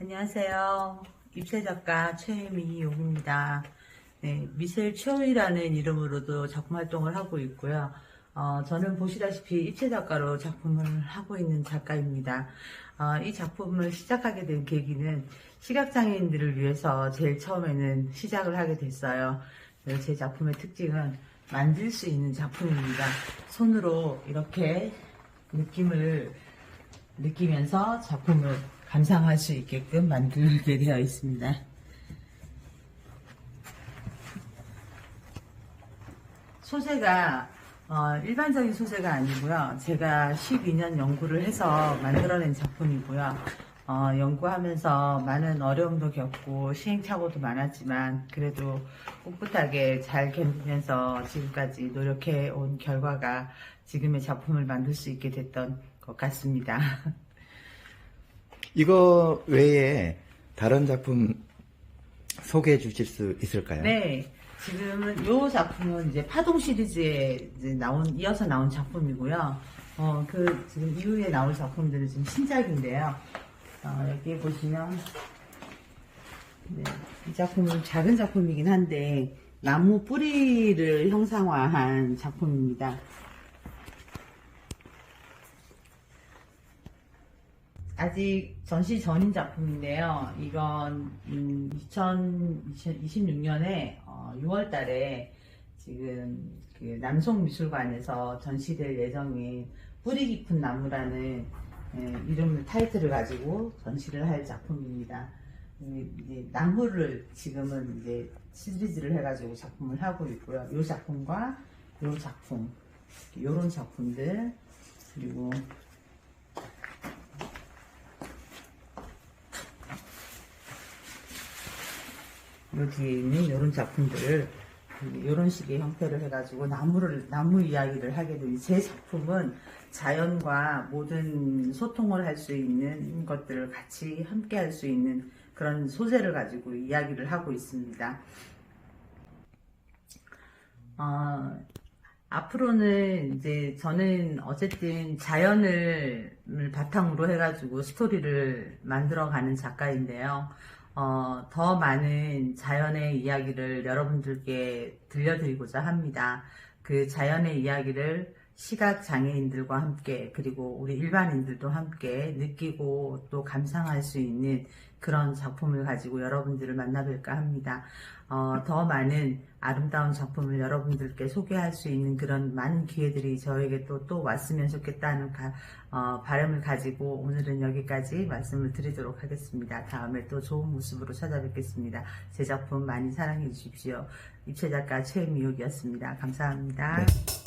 안녕하세요. 입체작가 최미용입니다. 네, 미셀 초이라는 이름으로도 작품 활동을 하고 있고요. 어, 저는 보시다시피 입체작가로 작품을 하고 있는 작가입니다. 어, 이 작품을 시작하게 된 계기는 시각장애인들을 위해서 제일 처음에는 시작을 하게 됐어요. 제 작품의 특징은 만질 수 있는 작품입니다. 손으로 이렇게 느낌을 느끼면서 작품을 감상할 수 있게끔 만들게 되어 있습니다. 소재가 어, 일반적인 소재가 아니고요. 제가 12년 연구를 해서 만들어낸 작품이고요. 어, 연구하면서 많은 어려움도 겪고 시행착오도 많았지만 그래도 꿋꿋하게 잘 견디면서 지금까지 노력해 온 결과가 지금의 작품을 만들 수 있게 됐던 것 같습니다. 이거 외에 다른 작품 소개해 주실 수 있을까요? 네. 지금은 이 작품은 이제 파동 시리즈에 이제 나온, 이어서 나온 작품이고요. 어, 그, 지금 이후에 나올 작품들은 지금 신작인데요. 어, 여기 보시면, 네, 이 작품은 작은 작품이긴 한데, 나무 뿌리를 형상화한 작품입니다. 아직 전시 전인 작품인데요. 이건 음, 2026년에 6월 달에 지금 그 남송미술관에서 전시될 예정인 뿌리 깊은 나무라는 예, 이름을 타이틀을 가지고 전시를 할 작품입니다. 음, 이제 나무를 지금은 이제 시리즈를 해가지고 작품을 하고 있고요. 이 작품과 이 작품, 이런 작품들 그리고 요 뒤에 있는 이런 작품들을 이런 식의 형태를 해가지고 나무를 나무 이야기를 하게 된제 작품은 자연과 모든 소통을 할 수 있는 것들을 같이 함께 할 수 있는 그런 소재를 가지고 이야기를 하고 있습니다. 어, 앞으로는 이제 저는 어쨌든 자연을 바탕으로 해가지고 스토리를 만들어가는 작가인데요. 어, 더 많은 자연의 이야기를 여러분들께 들려드리고자 합니다. 그 자연의 이야기를 시각 장애인들과 함께 그리고 우리 일반인들도 함께 느끼고 또 감상할 수 있는 그런 작품을 가지고 여러분들을 만나뵐까 합니다. 어, 더 많은 아름다운 작품을 여러분들께 소개할 수 있는 그런 많은 기회들이 저에게 또, 또 왔으면 좋겠다는 가, 어, 바람을 가지고 오늘은 여기까지 말씀을 드리도록 하겠습니다. 다음에 또 좋은 모습으로 찾아뵙겠습니다. 제 작품 많이 사랑해 주십시오. 입체작가 최미옥이었습니다. 감사합니다. 네.